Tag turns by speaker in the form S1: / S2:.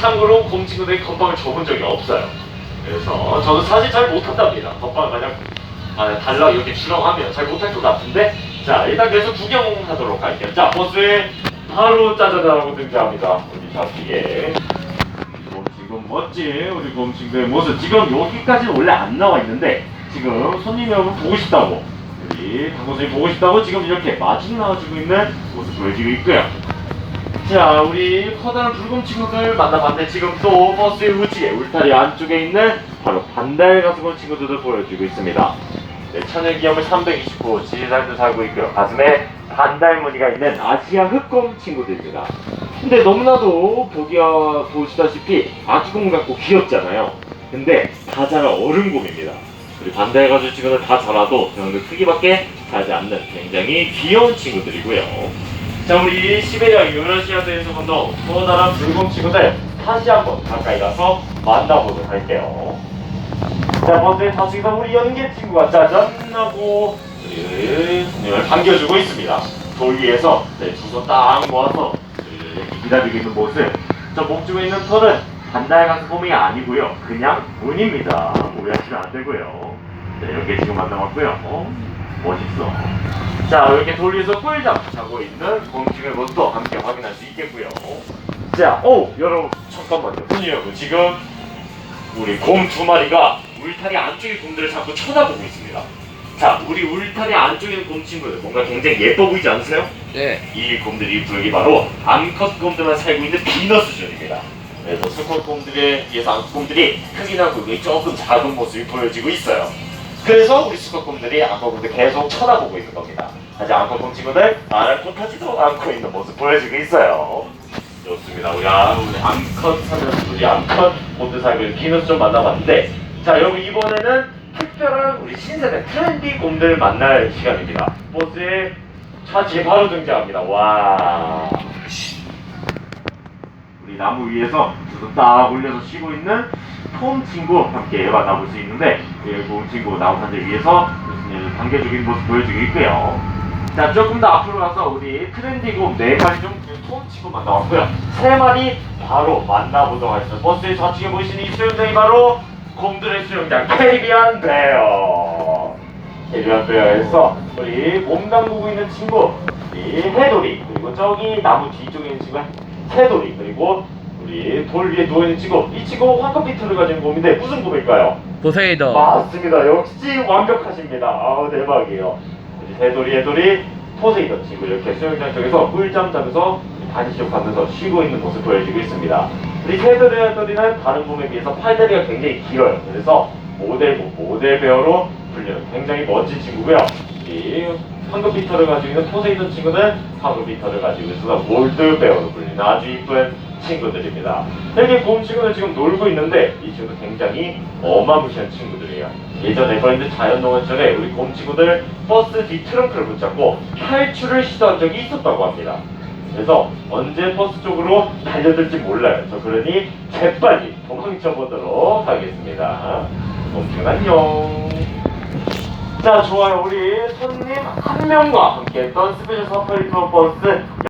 S1: 참고로 곰 친구들이 건빵을 줘본 적이 없어요. 그래서 저도 사실 잘 못한답니다. 건빵을 만약 아, 달라 이렇게 주라고 하면 잘 못할 것 같은데 자 일단 그래서 구경하도록 할게요. 자 버스에 바로 짜자자라고 등장합니다. 우리 자식에 곰 친구 멋진 우리 곰 친구의 모습 지금 여기까지는 원래 안 나와 있는데 지금 손님 여러분 보고 싶다고 우리 당구선이 보고 싶다고 지금 이렇게 마중 나와주고 있는 모습 보여지고 있고요. 자, 우리 커다란 붉은 친구들 만나봤는데 지금 또 버스의 우지에 울타리 안쪽에 있는 바로 반달 가수건 친구들도 보여주고 있습니다. 네, 천일기염을 329 지리살도 살고 있고요. 가슴에 반달 무늬가 있는 아시아 흑곰 친구들입니다. 근데 너무나도 보기와 보시다시피 아기곰 같고 귀엽잖아요. 근데 다 자라 어른곰입니다. 우리 반달 가수 친구들 다 자라도 저 정도 크기밖에 자지 않는 굉장히 귀여운 친구들이고요. 자 우리 시베리아 유라시아드에서 건너 커다란 붉은 친구들 다시 한번 가까이 가서 만나보도록 할게요. 자 먼저 다시서 우리 연계 친구가 짜잔 하고 우리 손님을 반겨주고 있습니다. 돌 위에서 네, 두손 딱 모아서 이렇게 기다리고 있는 모습. 저 목줄에 있는 털은 반달 가스 폼이 아니고요. 그냥 문입니다. 오해하시면 안 되고요. 네, 이렇게 지금 만나봤고요. 어? 멋있어. 자 이렇게 돌리서 꿀잠 자고 있는 곰충의 모습도 함께 확인할 수 있겠고요. 자, 오 여러분 잠깐만요. 손님 여러분 지금 우리 곰 두 마리가 울타리 안쪽의 곰들을 자꾸 쳐다보고 있습니다. 자, 우리 울타리 안쪽에 있는 곰 친구들 뭔가 굉장히 예뻐 보이지 않으세요?
S2: 네.
S1: 이 곰들이 여기 바로 암컷 곰들만 살고 있는 비너스존입니다. 그래서 수컷 곰들에 비해서 암컷 곰들이 크기나 굵기 조금 작은 모습이 보여지고 있어요. 그래서 우리 수컷 곰들이 암컷 곰들 계속 쳐다보고 있는 겁니다. 아직 곰 친구들 알아듣하지도 않고 있는 모습 보여지고 있어요. 좋습니다. 우리, 암컷 사는 우리 암컷 곰들 살고 있는 비너스존 만나봤는데 자 여러분 이번에는 특별한 우리 신세대 트렌디 곰들 만날 시간입니다. 버스에 차지에 바로 등장합니다. 와. 우리 나무 위에서 두손딱 올려서 쉬고 있는 톰 친구 함께 만나볼 수 있는데 곰 친구 나무 산재 위에서 교수님을 반겨주긴 모습 보여주고 있고요. 자 조금 더 앞으로 가서 우리 트렌디곰 네 마리 좀톰 친구 만나봤고요. 세 마리 바로 만나보도록 하겠습니다. 버스의 좌측에 보이시는 이 수영장이 바로 곰들의 수영장 캐리비안 베어. 캐리비안 베어에서 우리 몸 담그고 있는 친구 이 해돌이 그리고 저기 나무 뒤쪽에 있는 친구 새돌이 그리고 우리 돌 위에 누워있는 친구 이 친구 황금비트를 가지는 곰인데 무슨 곰일까요?
S2: 포세이더.
S1: 맞습니다 역시 완벽하십니다 아우 대박이에요 새돌이 해돌이 포세이던 친구 이렇게 수영장 쪽에서 꿀잠 자면서 다리쇼 가면서 쉬고 있는 모습 보여지고 있습니다. 우리 새돌이 해돌이는 다른 곰에 비해서 팔다리가 굉장히 길어요. 그래서 모델 모델 베어로 불리는 굉장히 멋진 친구고요. 이 황금 비터를 가지고 있는 포세이돈 친구는 황금 비터를 가지고 있어서 몰드 베어로 불리는 아주 이쁜 친구들입니다. 여기 곰 친구는 지금 놀고 있는데 이 친구도 굉장히 어마무시한 친구들이에요. 예전 에버랜드 자연농원철에 우리 곰 친구들 버스 뒤 트렁크를 붙잡고 탈출을 시도한 적이 있었다고 합니다. 그래서 언제 버스 쪽으로 달려들지 몰라요. 저 그러니 재빨리 도망쳐 보도록 하겠습니다. 곰 친구 안녕. 자 좋아요 우리 손님 한 명과 함께 했던 스페셜 서프라이즈 버스